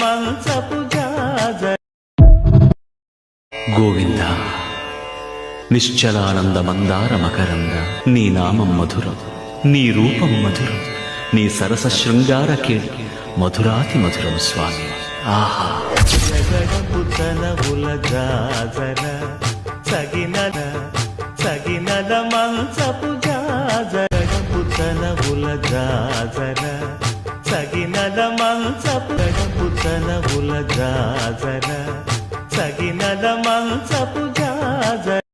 మంచపు జాజర గోవింద నిశ్చలానంద మందార మకరంద నీ నామం మధురం నీ రూపం మధురం నీ సరస శృంగార కేళి మధురాతి మధురం స్వామి. ఆహా. జాజర సగినద సగినద మంచపు జాజరపు తనవుల జాజర జాజర సగినద మంచపు జాజర.